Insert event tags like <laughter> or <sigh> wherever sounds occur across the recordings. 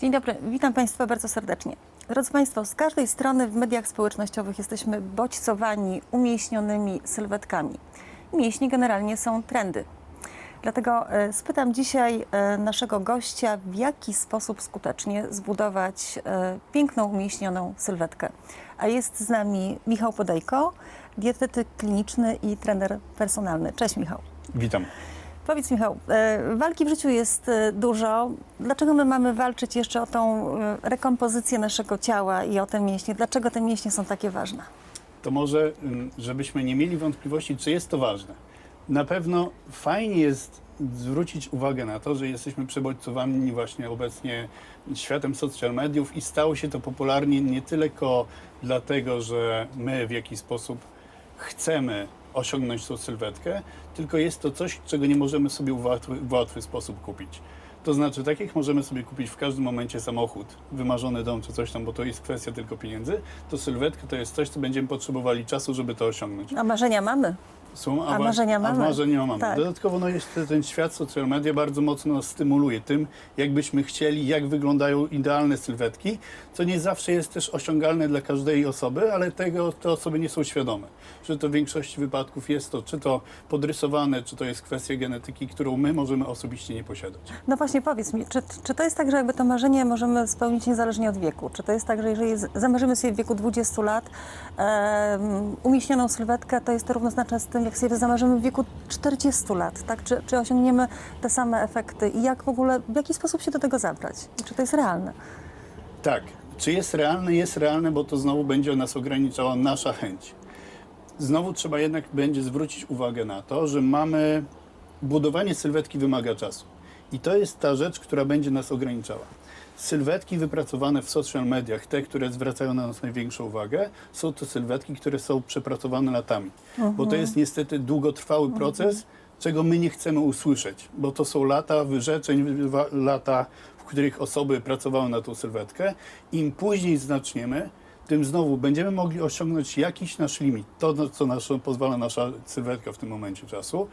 Dzień dobry, witam Państwa bardzo serdecznie. Drodzy Państwo, z każdej strony w mediach społecznościowych jesteśmy bodźcowani umieśnionymi sylwetkami. Mięśnie generalnie są trendy. Dlatego e, spytam dzisiaj e, naszego gościa, w jaki sposób skutecznie zbudować e, piękną, umieśnioną sylwetkę. A jest z nami Michał Podejko, dietetyk kliniczny i trener personalny. Cześć Michał. Witam. Powiedz Michał, e, walki w życiu jest e, dużo. Dlaczego my mamy walczyć jeszcze o tą e, rekompozycję naszego ciała i o te mięśnie? Dlaczego te mięśnie są takie ważne? To może, ym, żebyśmy nie mieli wątpliwości, czy jest to ważne. Na pewno fajnie jest zwrócić uwagę na to, że jesteśmy przebodźcowani właśnie obecnie światem social mediów i stało się to popularnie nie tylko dlatego, że my w jakiś sposób chcemy osiągnąć tą sylwetkę, tylko jest to coś, czego nie możemy sobie w łatwy, w łatwy sposób kupić. To znaczy, tak jak możemy sobie kupić w każdym momencie samochód, wymarzony dom czy coś tam, bo to jest kwestia tylko pieniędzy, to sylwetka to jest coś, co będziemy potrzebowali czasu, żeby to osiągnąć. A marzenia mamy. Są, A marzenia A mamy. marzenia mamy. Tak. Dodatkowo no, jest ten świat social media bardzo mocno nas stymuluje tym, jakbyśmy chcieli, jak wyglądają idealne sylwetki, co nie zawsze jest też osiągalne dla każdej osoby, ale tego te osoby nie są świadome. Że to w większości wypadków jest to, czy to podrysowane, czy to jest kwestia genetyki, którą my możemy osobiście nie posiadać. No właśnie powiedz mi, czy, czy to jest tak, że jakby to marzenie możemy spełnić niezależnie od wieku? Czy to jest tak, że jeżeli zamarzymy sobie w wieku 20 lat em, umieśnioną sylwetkę, to jest to równoznaczne z tym, jak sobie zamarzymy w wieku 40 lat, tak? Czy, czy osiągniemy te same efekty i jak w ogóle, w jaki sposób się do tego zabrać? Czy to jest realne? Tak. Czy jest realne? Jest realne, bo to znowu będzie nas ograniczała nasza chęć. Znowu trzeba jednak będzie zwrócić uwagę na to, że mamy budowanie sylwetki wymaga czasu. I to jest ta rzecz, która będzie nas ograniczała. Sylwetki wypracowane w social mediach, te, które zwracają na nas największą uwagę, są to sylwetki, które są przepracowane latami. Bo to jest niestety długotrwały proces, czego my nie chcemy usłyszeć, bo to są lata wyrzeczeń, lata, w których osoby pracowały na tą sylwetkę. Im później zaczniemy, tym znowu będziemy mogli osiągnąć jakiś nasz limit, to, co nasz, pozwala nasza sylwetka w tym momencie czasu,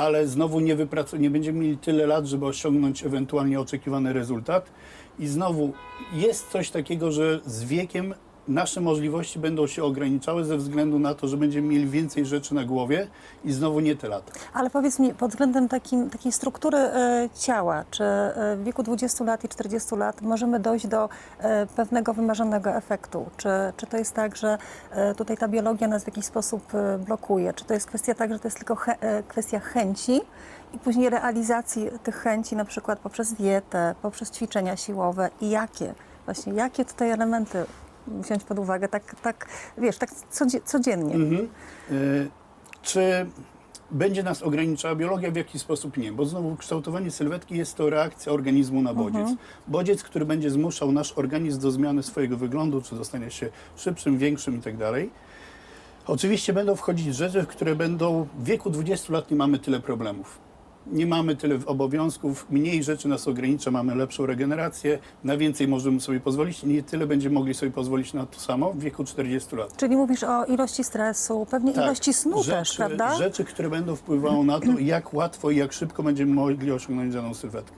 ale znowu nie, nie będziemy mieli tyle lat, żeby osiągnąć ewentualnie oczekiwany rezultat. I znowu jest coś takiego, że z wiekiem nasze możliwości będą się ograniczały ze względu na to, że będziemy mieli więcej rzeczy na głowie i znowu nie te lata. Ale powiedz mi, pod względem takim, takiej struktury e, ciała, czy e, w wieku 20 lat i 40 lat możemy dojść do e, pewnego wymarzonego efektu? Czy, czy to jest tak, że e, tutaj ta biologia nas w jakiś sposób e, blokuje? Czy to jest kwestia tak, że to jest tylko che, e, kwestia chęci i później realizacji tych chęci, na przykład poprzez dietę, poprzez ćwiczenia siłowe i jakie? Właśnie, jakie tutaj elementy wziąć pod uwagę, tak, tak wiesz, tak codzie- codziennie? Mhm. Y, Czy będzie nas ograniczała biologia? W jaki sposób nie? Bo znowu kształtowanie sylwetki jest to reakcja organizmu na bodziec. Bodziec, który będzie zmuszał nasz organizm do zmiany swojego wyglądu, czy do stania się szybszym, większym i tak dalej. Oczywiście będą wchodzić rzeczy, które będą w wieku 20 lat nie mamy tyle problemów. Nie mamy tyle obowiązków, mniej rzeczy nas ogranicza, mamy lepszą regenerację, na więcej możemy sobie pozwolić nie tyle będziemy mogli sobie pozwolić na to samo w wieku 40 lat. Czyli mówisz o ilości stresu, pewnie Tak, ilości snu też, prawda? Rzeczy, które będą wpływały na to, jak łatwo i jak szybko będziemy mogli osiągnąć daną sylwetkę.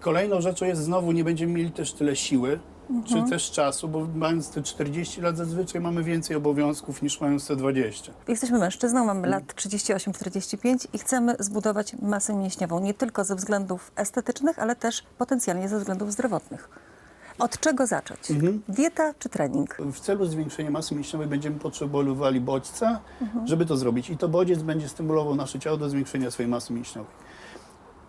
Kolejną rzeczą jest znowu, nie będziemy mieli też tyle siły. Czy też czasu, bo mając te 40 lat zazwyczaj mamy więcej obowiązków niż mając te 20. Jesteśmy mężczyzną, Mm. mamy lat 38-45 i chcemy zbudować masę mięśniową nie tylko ze względów estetycznych, ale też potencjalnie ze względów zdrowotnych. Od czego zacząć? Mhm. Dieta czy trening? W celu zwiększenia masy mięśniowej będziemy potrzebowali bodźca, Mhm. żeby to zrobić. I to bodziec będzie stymulował nasze ciało do zwiększenia swojej masy mięśniowej.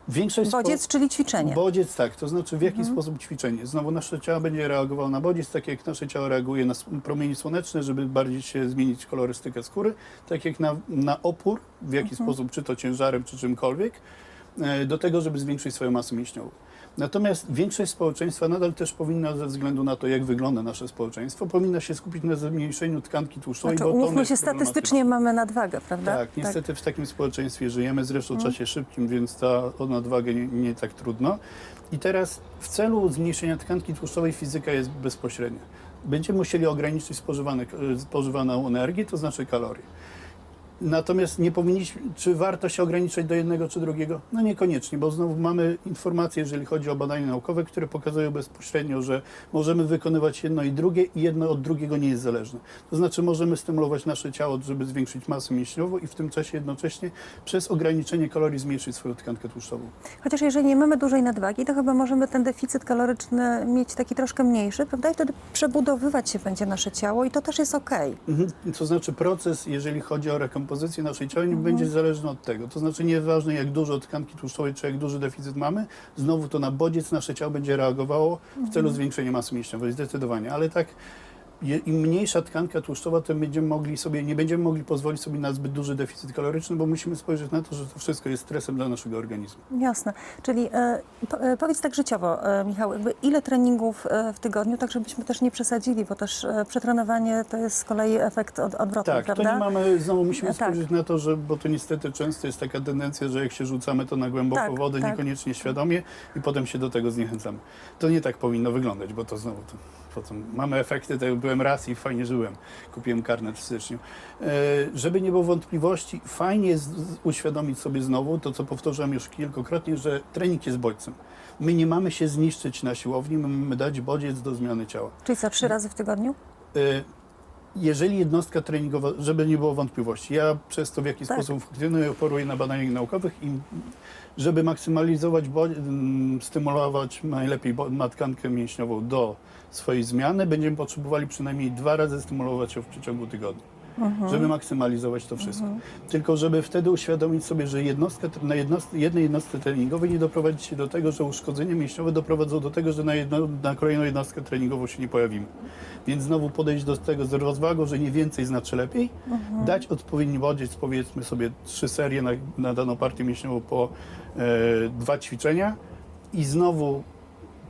Większość Bodziec, czyli ćwiczenie. Bodziec tak, to znaczy w jaki Mhm. sposób ćwiczenie. Znowu nasze ciało będzie reagowało na bodziec, tak jak nasze ciało reaguje na promienie słoneczne, żeby bardziej się zmienić kolorystykę skóry, tak jak na, na opór, w jaki Mhm. sposób, czy to ciężarem, czy czymkolwiek, e, do tego, żeby zwiększyć swoją masę mięśniową. Natomiast większość społeczeństwa nadal też powinna, ze względu na to, jak wygląda nasze społeczeństwo, powinna się skupić na zmniejszeniu tkanki tłuszczowej, Znaczy, umówmy się, statystycznie mamy nadwagę, prawda? Tak, niestety w takim społeczeństwie żyjemy, zresztą Mhm. w czasie szybkim, więc ta o nadwagę nie, nie tak trudno. I teraz w celu zmniejszenia tkanki tłuszczowej fizyka jest bezpośrednia. Będziemy musieli ograniczyć spożywane, spożywaną energię, to znaczy kalorie. Natomiast nie powinniśmy, czy warto się ograniczać do jednego czy drugiego? No niekoniecznie, bo znowu mamy informacje, jeżeli chodzi o badania naukowe, które pokazują bezpośrednio, że możemy wykonywać jedno i drugie i jedno od drugiego nie jest zależne. To znaczy możemy stymulować nasze ciało, żeby zwiększyć masę mięśniową i w tym czasie jednocześnie przez ograniczenie kalorii zmniejszyć swoją tkankę tłuszczową. Chociaż jeżeli nie mamy dużej nadwagi, to chyba możemy ten deficyt kaloryczny mieć taki troszkę mniejszy, prawda? I wtedy przebudowywać się będzie nasze ciało i to też jest okej. Mhm. To znaczy proces, jeżeli chodzi o rekompozycję naszej ciała, nie będzie zależny od tego. To znaczy nieważne jak dużo tkanki tłuszczowej, czy jak duży deficyt mamy, znowu to na bodziec nasze ciało będzie reagowało w celu zwiększenia masy mięśniowej, zdecydowanie. Ale tak im mniejsza tkanka tłuszczowa, tym będziemy mogli sobie, nie będziemy mogli pozwolić sobie na zbyt duży deficyt kaloryczny, bo musimy spojrzeć na to, że to wszystko jest stresem dla naszego organizmu. Jasne. Czyli e, po, e, powiedz tak życiowo, e, Michał, ile treningów e, w tygodniu, tak żebyśmy też nie przesadzili, bo też e, przetrenowanie to jest z kolei efekt od, odwrotny, Tak, prawda? to nie mamy, znowu musimy E, tak. spojrzeć na to, że, bo to niestety często jest taka tendencja, że jak się rzucamy to na głęboką Tak, wodę, tak. niekoniecznie świadomie i potem się do tego zniechęcamy. To nie tak powinno wyglądać, bo to znowu to, potem mamy efekty, tego byłem raz i fajnie żyłem, kupiłem karnet w styczniu. E, żeby nie było wątpliwości, fajnie jest uświadomić sobie znowu to, co powtarzam już kilkukrotnie, że trening jest bodźcem. My nie mamy się zniszczyć na siłowni, my mamy dać bodziec do zmiany ciała. Czyli co, trzy razy w tygodniu? Y, jeżeli jednostka treningowa, żeby nie było wątpliwości, ja przez to w jaki Tak. sposób funkcjonuję, operuję na badaniach naukowych i żeby maksymalizować, stymulować najlepiej bo- ma tkankę mięśniową do swojej zmiany, będziemy potrzebowali przynajmniej dwa razy stymulować ją w przeciągu tygodnia. Żeby maksymalizować to wszystko. Tylko żeby wtedy uświadomić sobie, że jednostka, na jednost, jednej jednostce treningowej nie doprowadzić się do tego, że uszkodzenia mięśniowe doprowadzą do tego, że na, jedno, na kolejną jednostkę treningową się nie pojawimy. Więc znowu podejść do tego z rozwagą, że nie więcej znaczy lepiej, dać odpowiedni bodziec, powiedzmy sobie trzy serie na, na daną partię mięśniową po e, dwa ćwiczenia i znowu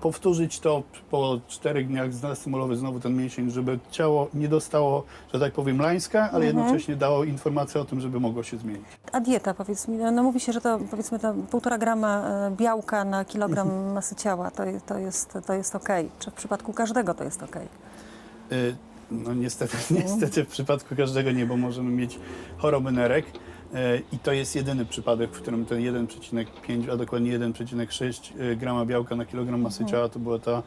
powtórzyć to po czterech dniach, zastymulować znowu ten mięsień, żeby ciało nie dostało, że tak powiem, lańska, ale jednocześnie dało informację o tym, żeby mogło się zmienić. A dieta, powiedz mi, no mówi się, że to powiedzmy to półtora grama e, białka na kilogram Mhm. masy ciała, to, to jest, to jest okej. Czy w przypadku każdego to jest okej? Y, No niestety, niestety w przypadku każdego nie, bo możemy mieć choroby nerek i to jest jedyny przypadek, w którym ten 1,5, a dokładnie 1,6 y, grama białka na kilogram masy ciała to była ta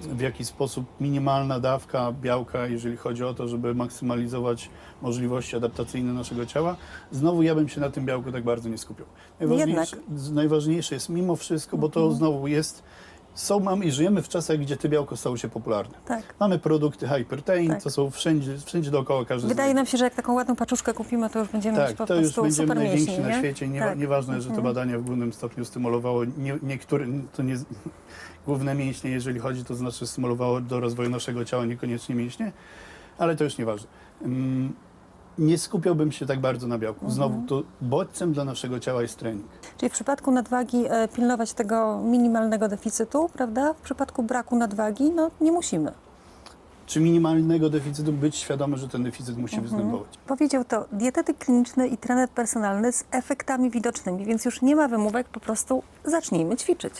w jakiś sposób minimalna dawka białka, jeżeli chodzi o to, żeby maksymalizować możliwości adaptacyjne naszego ciała. Znowu ja bym się na tym białku tak bardzo nie skupiał. Najważniejsze, z- najważniejsze jest mimo wszystko, bo to znowu jest są, mamy i żyjemy w czasach, gdzie te białko stało się popularne. Tak. Mamy produkty hypertain, Tak. to są wszędzie, wszędzie dookoła każdy Wydaje nam się, że jak taką ładną paczuszkę kupimy, to już będziemy mieć Tak, po to już prostu będziemy super najwięksi mięśni, na świecie. Nie, Tak. Nieważne, że to badania w głównym stopniu stymulowało nie, niektóre, to nie, <laughs> główne mięśnie, jeżeli chodzi, to znaczy stymulowało do rozwoju naszego ciała, niekoniecznie mięśnie, ale to już nieważne. Mm, Nie skupiałbym się tak bardzo na białku. Znowu, to bodźcem dla naszego ciała jest trening. Czyli w przypadku nadwagi e, pilnować tego minimalnego deficytu, prawda? W przypadku braku nadwagi, no nie musimy. Czy minimalnego deficytu być świadomy, że ten deficyt musi występować? Powiedział to dietetyk kliniczny i trener personalny z efektami widocznymi, więc już nie ma wymówek, po prostu zacznijmy ćwiczyć.